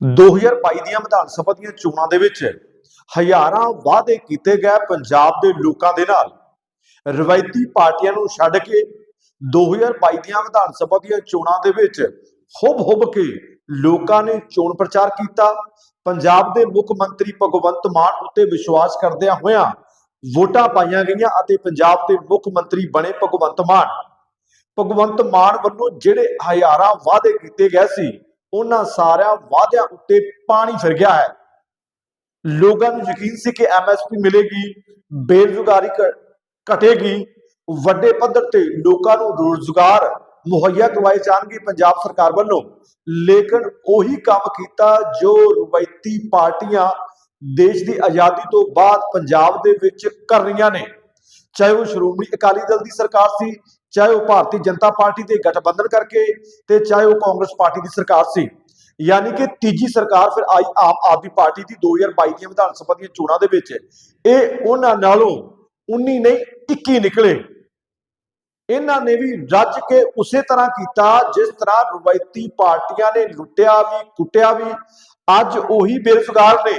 2022 ਦੀਆਂ ਵਿਧਾਨ ਸਭਾ ਦੀਆਂ ਚੋਣਾਂ ਦੇ ਵਿੱਚ ਹਜ਼ਾਰਾਂ ਵਾਅਦੇ ਕੀਤੇ ਗਏ ਪੰਜਾਬ ਦੇ ਲੋਕਾਂ ਦੇ ਨਾਲ। ਰਵਾਇਤੀ ਪਾਰਟੀਆਂ ਨੂੰ ਛੱਡ ਕੇ 2022 ਦੀਆਂ ਵਿਧਾਨ ਸਭਾ ਦੀਆਂ ਚੋਣਾਂ ਦੇ ਵਿੱਚ ਹੁਬ ਹੁਬ ਕੇ ਲੋਕਾਂ ਨੇ ਚੋਣ ਪ੍ਰਚਾਰ ਕੀਤਾ। ਪੰਜਾਬ ਦੇ ਮੁੱਖ ਮੰਤਰੀ ਭਗਵੰਤ ਮਾਨ ਉੱਤੇ ਵਿਸ਼ਵਾਸ ਕਰਦਿਆਂ ਹੋਇਆਂ ਵੋਟਾਂ ਪਾਈਆਂ ਗਈਆਂ ਅਤੇ ਪੰਜਾਬ ਦੇ ਮੁੱਖ ਮੰਤਰੀ ਬਣੇ ਭਗਵੰਤ ਮਾਨ। ਭਗਵੰਤ ਮਾਨ ਵੱਲੋਂ ਜਿਹੜੇ ਹਜ਼ਾਰਾਂ ਵਾਅਦੇ ਕੀਤੇ ਗਏ ਸੀ ਉਹਨਾਂ ਸਾਰਿਆਂ ਵਾਅਦਿਆਂ ਉੱਤੇ ਪਾਣੀ ਫਿਰ ਗਿਆ ਹੈ। ਲੋਕਾਂ ਨੂੰ ਯਕੀਨ ਸੀ ਕਿ ਐਮਐਸਪੀ ਮਿਲੇਗੀ, ਬੇਰੁਜ਼ਗਾਰੀ ਘਟੇਗੀ, ਵੱਡੇ ਪੱਧਰ ਤੇ ਲੋਕਾਂ ਨੂੰ ਰੋਜ਼ਗਾਰ ਮੁਹੱਈਆ ਕਰਵਾਏ ਜਾਣਗੇ ਪੰਜਾਬ ਸਰਕਾਰ ਵੱਲੋਂ। ਲੇਕਿਨ ਉਹੀ ਕੰਮ ਕੀਤਾ ਜੋ ਰਵਾਇਤੀ ਪਾਰਟੀਆਂ ਦੇਸ਼ ਦੀ ਆਜ਼ਾਦੀ ਤੋਂ ਬਾਅਦ ਪੰਜਾਬ ਦੇ ਵਿੱਚ ਕਰ ਰਹੀਆਂ ਨੇ। ਚਾਹੇ ਉਹ ਸ਼੍ਰੋਮਣੀ ਅਕਾਲੀ ਦਲ ਦੀ ਸਰਕਾਰ ਸੀ ਚਾਹੇ ਉਹ ਭਾਰਤੀ ਜਨਤਾ ਪਾਰਟੀ ਦੇ ਗਠਬੰਧਨ ਕਰਕੇ ਤੇ ਚਾਹੇ ਉਹ ਕਾਂਗਰਸ ਪਾਰਟੀ ਦੀ ਸਰਕਾਰ ਸੀ। ਯਾਨੀ ਕਿ ਤੀਜੀ ਸਰਕਾਰ ਫਿਰ ਆਈ ਆਮ ਆਦਮੀ ਪਾਰਟੀ ਦੀ 2022 ਦੀਆਂ ਵਿਧਾਨ ਸਭਾ ਦੀਆਂ ਚੋਣਾਂ ਦੇ ਵਿੱਚ। ਇਹ ਉਹਨਾਂ ਨਾਲੋਂ 19 ਨਹੀਂ 21 ਨਿਕਲੇ। ਇਹਨਾਂ ਨੇ ਵੀ ਰੱਜ ਕੇ ਉਸੇ ਤਰ੍ਹਾਂ ਕੀਤਾ, ਜਿਸ ਤਰ੍ਹਾਂ ਰਵਾਇਤੀ ਪਾਰਟੀਆਂ ਨੇ ਲੁੱਟਿਆ ਵੀ, ਕੁੱਟਿਆ ਵੀ। ਅੱਜ ਉਹੀ ਬੇਰੁਜ਼ਗਾਰ ਨੇ,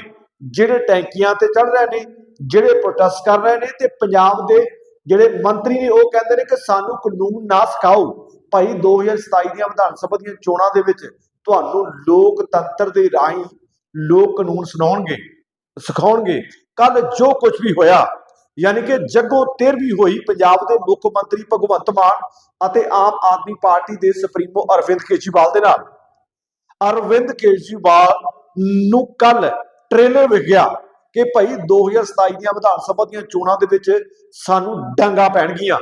ਜਿਹੜੇ ਟੈਂਕੀਆਂ ਤੇ ਚੜ ਰਹੇ ਨੇ, ਜਿਹੜੇ ਪ੍ਰੋਟੈਸਟ ਕਰ ਰਹੇ ਨੇ ਤੇ ਪੰਜਾਬ ਦੇ ਜਿਹੜੇ ਮੰਤਰੀ ਨੇ, ਉਹ ਕਹਿੰਦੇ ਨੇ ਕਿ ਸਾਨੂੰ ਕਾਨੂੰਨ ਨਾ ਸਿਖਾਓ। ਭਾਈ 2027 ਦੀਆਂ ਵਿਧਾਨ ਸਭਾ ਦੀਆਂ ਚੋਣਾਂ ਦੇ ਵਿੱਚ ਤੁਹਾਨੂੰ ਲੋਕਤੰਤਰ ਦੇ ਰਾਹੀਂ ਲੋਕ ਕਾਨੂੰਨ ਸੁਣਾਉਣਗੇ, ਸਿਖਾਉਣਗੇ। ਕੱਲ ਜੋ ਕੁਝ ਵੀ ਹੋਇਆ, ਯਾਨੀ ਕਿ ਜੱਗੋਂ ਤੇਰਵੀਂ ਹੋਈ, ਪੰਜਾਬ ਦੇ ਮੁੱਖ ਮੰਤਰੀ ਭਗਵੰਤ ਮਾਨ ਅਤੇ ਆਮ ਆਦਮੀ ਪਾਰਟੀ ਦੇ ਸੁਪਰੀਮੋ ਅਰਵਿੰਦ ਕੇਜਰੀਵਾਲ ਦੇ ਨਾਲ। ਅਰਵਿੰਦ ਕੇਜਰੀਵਾਲ ਨੂੰ ਕੱਲ ਟ੍ਰੇਲਰ ਵਿਖਿਆ। ਕਿ ਭਾਈ 2027 ਦੀਆਂ ਵਿਧਾਨ ਸਭਾ ਦੀਆਂ ਚੋਣਾਂ ਦੇ ਵਿੱਚ ਸਾਨੂੰ ਡਾਂਗਾ ਪੈਣਗੀਆਂ।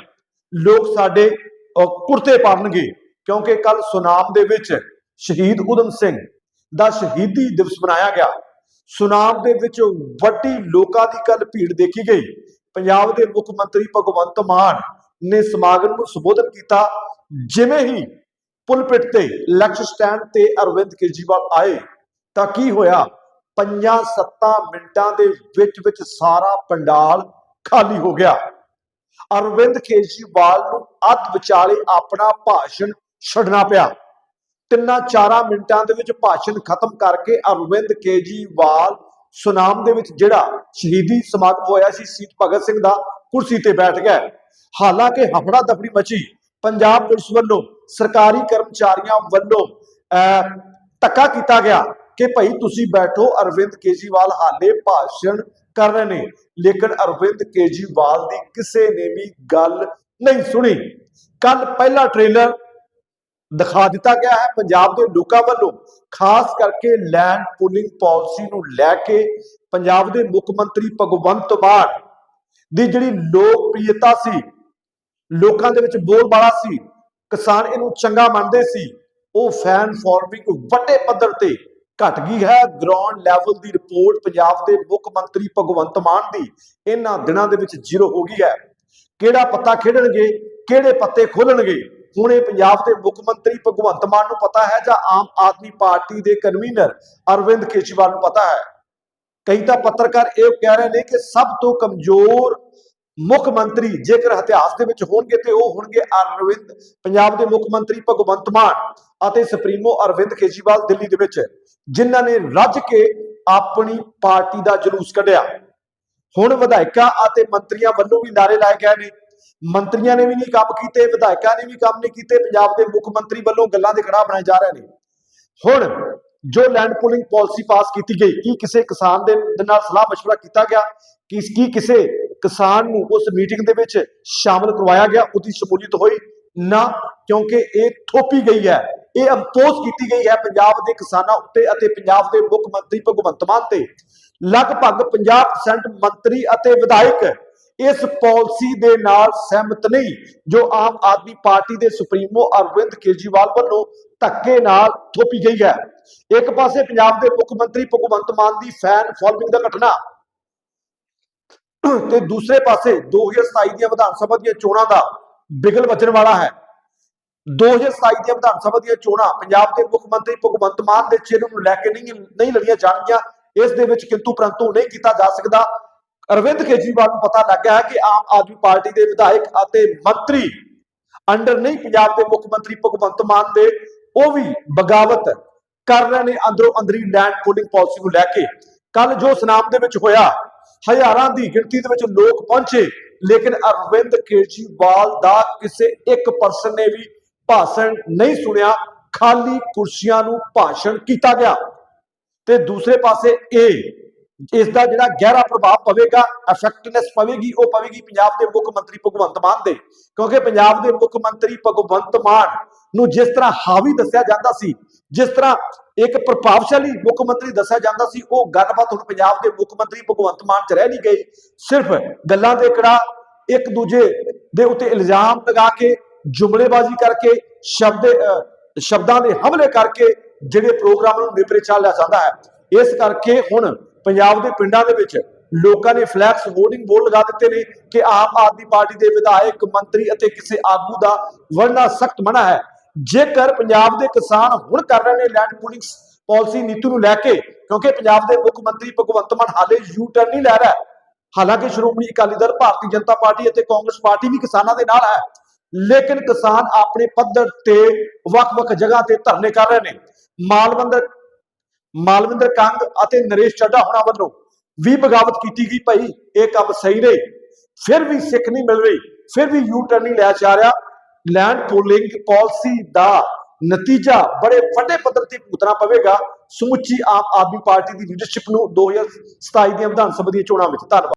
ਲੋਕ ਸਾਡੇ ਅਹ, ਕੁਰਤੇ ਪਾਣਗੇ ਕਿਉਂਕਿ ਕੱਲ ਸੁਨਾਮ ਦੇ ਵਿੱਚ ਸ਼ਹੀਦ ਉਦਮ ਸਿੰਘ ਦਾ ਸ਼ਹੀਦੀ ਦਿਵਸ ਮਨਾਇਆ ਗਿਆ। ਸੁਨਾਮ ਦੇ ਵਿੱਚ ਵੱਡੀ ਲੋਕਾਂ ਦੀ ਕੱਲ ਭੀੜ ਦੇਖੀ ਗਈ। ਪੰਜਾਬ ਦੇ ਮੁੱਖ ਮੰਤਰੀ ਭਗਵੰਤ ਮਾਨ ਨੇ ਸਮਾਗਮ ਨੂੰ ਸੰਬੋਧਨ ਕੀਤਾ ਜਿਵੇਂ ਹੀ ਪੁਲਪਿਟ ਤੇ ਲਕਸ਼ ਸਟੈਂਡ ਤੇ ਅਰਵਿੰਦ ਕੇਜਰੀਵਾਲ ਆਏ ਤਾਂ ਕੀ ਹੋਇਆ? ਪੰਜਾਂ ਸੱਤਾਂ ਮਿੰਟਾਂ ਦੇ ਵਿੱਚ ਵਿੱਚ ਸਾਰਾ ਪੰਡਾਲ ਖਾਲੀ ਹੋ ਗਿਆ। ਅਰਵਿੰਦ ਕੇਜਰੀਵਾਲ ਨੂੰ ਅੱਧ ਵਿਚਾਲੇ ਆਪਣਾ ਭਾਸ਼ਣ ਛੱਡਣਾ ਪਿਆ। ਤਿੰਨਾਂ ਚਾਰਾਂ ਮਿੰਟਾਂ ਦੇ ਵਿੱਚ ਭਾਸ਼ਣ ਖਤਮ ਕਰਕੇ ਅਰਵਿੰਦ ਕੇਜਰੀਵਾਲ ਸੁਨਾਮ ਦੇ ਵਿੱਚ ਜਿਹੜਾ ਸ਼ਹੀਦੀ ਸਮਾਗਮ ਹੋਇਆ ਸੀ ਸ਼ਹੀਦ ਭਗਤ ਸਿੰਘ ਦਾ ਕੁਰਸੀ ਤੇ ਬੈਠ ਗਿਆ। ਹਾਲਾਂਕਿ ਹਫੜਾ ਦਫੜੀ ਮਚੀ। ਪੰਜਾਬ ਪੁਲਿਸ ਵੱਲੋਂ ਸਰਕਾਰੀ ਕਰਮਚਾਰੀਆਂ ਵੱਲੋਂ ਅਹ, ਧੱਕਾ ਕੀਤਾ ਗਿਆ। ਕਿ ਭਾਈ ਤੁਸੀਂ ਬੈਠੋ, ਅਰਵਿੰਦ ਕੇਜਰੀਵਾਲ ਹਾਲੇ ਭਾਸ਼ਣ ਕਰ ਰਹੇ ਨੇ, ਲੇਕਿਨ ਅਰਵਿੰਦ ਕੇਜਰੀਵਾਲ ਦੀ ਕਿਸੇ ਨੇ ਵੀ ਗੱਲ ਨਹੀਂ ਸੁਣੀ। ਕੱਲ ਪਹਿਲਾ ਟ੍ਰੇਲਰ ਦਿਖਾ ਦਿੱਤਾ ਗਿਆ ਹੈ ਪੰਜਾਬ ਦੇ ਲੋਕਾਂ ਵੱਲੋਂ, ਖਾਸ ਕਰਕੇ ਲੈਂਡ ਪੂਲਿੰਗ ਪਾਲਿਸੀ ਨੂੰ ਲੈ ਕੇ ਪੰਜਾਬ ਦੇ ਮੁੱਖ ਮੰਤਰੀ ਭਗਵੰਤ ਮਾਨ ਦੀ ਜਿਹੜੀ ਲੋਕਪ੍ਰਿਯਤਾ ਸੀ, ਲੋਕਾਂ ਦੇ ਵਿੱਚ ਬੋਲਬਾਲਾ ਸੀ, ਕਿਸਾਨ ਇਹਨੂੰ ਚੰਗਾ ਮੰਨਦੇ ਸੀ, ਉਹ ਫੈਨ ਫਾਰਮਿੰਗ ਵੱਡੇ ਪੱਧਰ ਤੇ ਘਟ ਗਈ ਹੈ। ਗਰਾਊਂਡ ਲੈਵਲ ਦੀ ਰਿਪੋਰਟ ਪੰਜਾਬ ਦੇ ਮੁੱਖ ਮੰਤਰੀ ਭਗਵੰਤ ਮਾਨ ਦੀ ਇਹਨਾਂ ਦਿਨਾਂ ਦੇ ਵਿੱਚ ਜ਼ੀਰੋ ਹੋ ਗਈ ਹੈ। ਕਿਹੜਾ ਪੱਤਾ ਖੇਡਣਗੇ, ਕਿਹੜੇ ਪੱਤੇ ਖੋਲਣਗੇ ਹੁਣ ਇਹ ਪੰਜਾਬ ਦੇ ਮੁੱਖ ਮੰਤਰੀ ਭਗਵੰਤ ਮਾਨ ਨੂੰ ਪਤਾ ਹੈ ਜਾਂ ਆਮ ਆਦਮੀ ਪਾਰਟੀ ਦੇ ਕਨਵੀਨਰ ਅਰਵਿੰਦ ਕੇਜਰੀਵਾਲ ਨੂੰ ਪਤਾ ਹੈ। ਕਈ ਤਾਂ ਪੱਤਰਕਾਰ ਇਹ ਕਹਿ ਰਹੇ ਨੇ ਕਿ ਸਭ ਤੋਂ ਕਮਜ਼ੋਰ ਮੁੱਖ ਮੰਤਰੀ ਜੇਕਰ ਇਤਿਹਾਸ ਦੇ ਵਿੱਚ ਹੋਣਗੇ ਤੇ ਉਹ ਹੋਣਗੇ ਅਰਵਿੰਦ ਪੰਜਾਬ ਦੇ ਮੁੱਖ ਮੰਤਰੀ ਭਗਵੰਤ ਮਾਨ ਅਤੇ ਸੁਪਰੀਮੋ ਅਰਵਿੰਦ ਕੇਜਰੀਵਾਲ ਦਿੱਲੀ ਦੇ ਵਿੱਚ ਜਿਨ੍ਹਾਂ ਨੇ ਰੱਜ ਕੇ ਆਪਣੀ ਪਾਰਟੀ ਦਾ ਜਲੂਸ ਕੱਢਿਆ ਹੁਣ ਵਿਧਾਇਕਾਂ ਅਤੇ ਮੰਤਰੀਆਂ ਵੱਲੋਂ ਵੀ ਨਾਰੇ ਲਾਏ ਗਏ ਨੇ ਮੰਤਰੀਆਂ ਨੇ ਵੀ ਨਹੀਂ ਕੰਮ ਕੀਤੇ ਵਿਧਾਇਕਾਂ ਨੇ ਵੀ ਕੰਮ ਨਹੀਂ ਕੀਤੇ ਪੰਜਾਬ ਦੇ ਮੁੱਖ ਮੰਤਰੀ ਵੱਲੋਂ ਗੱਲਾਂ ਦੇ ਕੜਾਹ ਬਣਾਏ ਜਾ ਰਹੇ ਨੇ ਹੁਣ ਜੋ ਲੈਂਡ ਪੂਲਿੰਗ ਪਾਲਿਸੀ ਪਾਸ ਕੀਤੀ ਗਈ ਕੀ ਕਿਸੇ ਕਿਸਾਨ ਦੇ ਦੇ ਨਾਲ ਸਲਾਹ مشورہ ਕੀਤਾ ਗਿਆ ਕਿ ਕੀ ਕਿਸੇ ਕਿਸਾਨ ਨੂੰ ਉਸ ਮੀਟਿੰਗ ਦੇ ਵਿੱਚ ਸ਼ਾਮਲ ਕਰਵਾਇਆ ਗਿਆ, ਉਹਦੀ ਸ਼ਮੂਲੀਅਤ ਹੋਈ। ਨਾ, ਕਿਉਂਕਿ ਇਹ ਥੋਪੀ ਗਈ ਹੈ। ਇਹ ਇੰਪੋਜ਼ ਕੀਤੀ ਗਈ ਹੈ ਪੰਜਾਬ ਦੇ ਕਿਸਾਨਾਂ ਉੱਤੇ ਅਤੇ ਪੰਜਾਬ ਦੇ ਮੁੱਖ ਮੰਤਰੀ ਭਗਵੰਤ ਮਾਨ ਤੇ। ਲਗਭਗ 50% ਮੰਤਰੀ ਅਤੇ ਵਿਧਾਇਕ ਇਸ ਪਾਲਿਸੀ ਦੇ ਨਾਲ ਸਹਿਮਤ ਨਹੀਂ, ਜੋ ਆਮ ਆਦਮੀ ਪਾਰਟੀ ਦੇ ਸੁਪਰੀਮੋ ਅਰਵਿੰਦ ਕੇਜਰੀਵਾਲ ਵੱਲੋਂ ਧੱਕੇ ਨਾਲ ਥੋਪੀ ਗਈ ਹੈ। ਇੱਕ ਪਾਸੇ ਪੰਜਾਬ ਦੇ ਮੁੱਖ ਮੰਤਰੀ ਭਗਵੰਤ ਮਾਨ ਦੀ ਫੈਨ ਫਾਲੋਇੰਗ ਦਾ ਘਟਨਾ ਤੇ ਦੂਸਰੇ ਪਾਸੇ 2027 ਦੀਆਂ ਵਿਧਾਨ ਸਭਾ ਦੀਆਂ ਚੋਣਾਂ ਦਾ ਬਿਗਲ ਵਜਣ ਵਾਲਾ ਹੈ। 2027 ਦੀਆਂ ਵਿਧਾਨ ਸਭਾ ਦੀਆਂ ਚੋਣਾਂ ਪੰਜਾਬ ਦੇ ਮੁੱਖ ਮੰਤਰੀ ਭਗਵੰਤ ਮਾਨ ਦੇ ਚਿਹਰੇ ਨੂੰ ਲੈ ਕੇ ਨਹੀਂ ਨਹੀਂ ਲੜੀਆਂ ਜਾਣਗੀਆਂ। ਇਸ ਦੇ ਵਿੱਚ ਕਿੰਤੂ ਪ੍ਰੰਤੂ ਨਹੀਂ ਕੀਤਾ ਜਾ ਸਕਦਾ। ਅਰਵਿੰਦ ਕੇਜਰੀਵਾਲ ਨੂੰ ਪਤਾ ਲੱਗ ਗਿਆ ਹੈ ਕਿ ਆਮ ਆਦਮੀ ਪਾਰਟੀ ਦੇ ਵਿਧਾਇਕ ਅਤੇ ਮੰਤਰੀ ਅੰਡਰ ਨਹੀਂ ਪੰਜਾਬ ਦੇ ਮੁੱਖ ਮੰਤਰੀ ਭਗਵੰਤ ਮਾਨ ਦੇ, ਉਹ ਵੀ ਬਗਾਵਤ। ਕਰ ਰਹੇ ਨੇ ਅੰਦਰੋਂ ਅੰਦਰੀ ਲੈਂਡ ਪੂਲਿੰਗ ਪਾਲਿਸੀ ਨੂੰ ਲੈ ਕੇ। ਕੱਲ ਜੋ ਸਨਾਮ ਦੇ ਵਿੱਚ ਹੋਇਆ ਹਜ਼ਾਰਾਂ ਦੀ ਗਿਣਤੀ ਦੇ ਵਿੱਚ ਲੋਕ ਪਹੁੰਚੇ, ਲੇਕਿਨ ਅਰਵਿੰਦ ਕੇਜਰੀਵਾਲ ਦਾ ਕਿਸੇ ਇੱਕ ਪਰਸਨ ਨੇ ਵੀ ਭਾਸ਼ਣ ਨਹੀਂ ਸੁਣਿਆ। ਖਾਲੀ ਕੁਰਸੀਆਂ ਨੂੰ ਭਾਸ਼ਣ ਕੀਤਾ ਗਿਆ। ਤੇ ਦੂਸਰੇ ਪਾਸੇ ਇਹ ਇਸ ਦਾ ਜਿਹੜਾ ਗਹਿਰਾ ਪ੍ਰਭਾਵ ਪਵੇਗਾ ਇਫੈਕਟਨੈਸ ਪਵੇਗੀ, ਉਹ ਪਵੇਗੀ ਪੰਜਾਬ ਦੇ ਮੁੱਖ ਮੰਤਰੀ ਭਗਵੰਤ ਮਾਨ ਦੇ ਕਿਉਂਕਿ ਪੰਜਾਬ ਦੇ ਮੁੱਖ ਮੰਤਰੀ ਭਗਵੰਤ ਮਾਨ ਨੂੰ ਜਿਸ ਤਰ੍ਹਾਂ ਹਾਵੀ ਦੱਸਿਆ ਜਾਂਦਾ ਸੀ, ਜਿਸ ਤਰ੍ਹਾਂ ਇੱਕ ਪ੍ਰਭਾਵਸ਼ਾਲੀ ਮੁੱਖ ਮੰਤਰੀ ਦੱਸਿਆ ਜਾਂਦਾ ਸੀ, ਉਹ ਗੱਲਬਾਤ ਹੁਣ ਪੰਜਾਬ ਦੇ ਮੁੱਖ ਮੰਤਰੀ ਭਗਵੰਤ ਮਾਨ ਚ ਰਹਿ ਨਹੀਂ ਗਈ, ਸਿਰਫ ਗੱਲਾਂ ਦੇ ਕੜਾ ਇੱਕ ਦੂਜੇ ਦੇ ਉੱਤੇ ਇਲਜ਼ਾਮ ਲਗਾ ਕੇ, ਜੁਮਲੇਬਾਜ਼ੀ ਕਰਕੇ, ਸ਼ਬਦ ਸ਼ਬਦਾਂ ਦੇ ਹਮਲੇ ਕਰਕੇ ਜਿਹੜੇ ਪ੍ਰੋਗਰਾਮ ਨੂੰ ਨਿਪਰੇ ਚੱਲ ਲਿਆ ਜਾਂਦਾ ਹੈ। ਇਸ ਕਰਕੇ ਹੁਣ ਪੰਜਾਬ ਦੇ ਪਿੰਡਾਂ ਦੇ ਵਿੱਚ ਲੋਕਾਂ ਨੇ ਫਲੈਕਸ ਹੋਰਡਿੰਗ ਬੋਰਡ ਲਗਾ ਦਿੱਤੇ ਨੇ ਕਿ ਆਮ ਆਦਮੀ ਪਾਰਟੀ ਦੇ ਵਿਧਾਇਕ, ਮੰਤਰੀ ਅਤੇ ਕਿਸੇ ਆਗੂ ਦਾ ਵਰਨਾ ਸਖਤ ਮਨਾ ਹੈ। ਜੇਕਰ ਪੰਜਾਬ ਦੇ ਕਿਸਾਨ ਹੁਣ ਕਰ ਰਹੇ ਨੇ ਲੈਂਡ ਪੂਲਿੰਗ ਪਾਲਿਸੀ ਨੀਤੀ ਨੂੰ ਲੈ ਕੇ, ਕਿਉਂਕਿ ਪੰਜਾਬ ਦੇ ਮੁੱਖ ਮੰਤਰੀ ਭਗਵੰਤ ਮਾਨ ਹਾਲੇ ਯੂ ਟਰਨ ਨਹੀਂ ਲੈ ਰਿਹਾ ਹਾਲਾਂਕਿ ਸ਼੍ਰੋਮਣੀ ਅਕਾਲੀ ਦਲ ਭਾਰਤੀ ਜਨਤਾ ਪਾਰਟੀ ਅਤੇ ਕਾਂਗਰਸ ਪਾਰਟੀ ਵੀ ਕਿਸਾਨਾਂ ਦੇ ਨਾਲ ਹੈ, ਲੇਕਿਨ ਕਿਸਾਨ ਆਪਣੇ ਪੱਧਰ ਤੇ ਵੱਖ-ਵੱਖ ਜਗ੍ਹਾ ਤੇ ਧਰਨੇ ਕਰ ਰਹੇ ਨੇ। ਮਾਲਵੰਦਰ, ਮਾਲਵਿੰਦਰ ਕੰਗ ਅਤੇ ਨਰੇਸ਼ ਚੱਡਾ ਹੋਣਾ ਵੱਲੋਂ ਵੀ ਬਗਾਵਤ ਕੀਤੀ ਗਈ ਭਾਈ ਇਹ ਕੰਮ ਸਹੀ ਨਹੀਂ ਫਿਰ ਵੀ ਸਿੱਖ ਨਹੀਂ ਮਿਲ ਰਹੀ, ਫਿਰ ਵੀ ਯੂ ਟਰਨ ਨਹੀਂ ਲਿਆ ਜਾ ਰਿਹਾ। ਲੈਂਡ ਪੂਲਿੰਗ ਪਾਲਿਸੀ ਦਾ ਨਤੀਜਾ ਬੜੇ ਵੱਡੇ ਪੱਧਰ ਤੇ ਭੁਗਤਣਾ ਪਵੇਗਾ। ਸਮੁੱਚੀ ਆਮ ਆਦਮੀ ਪਾਰਟੀ ਦੀ ਲੀਡਰਸ਼ਿਪ ਨੂੰ 2027 ਦੀਆਂ ਵਿਧਾਨ ਸਭਾ ਦੀਆਂ ਚੋਣਾਂ ਵਿੱਚ ਧੰਨਵਾਦ।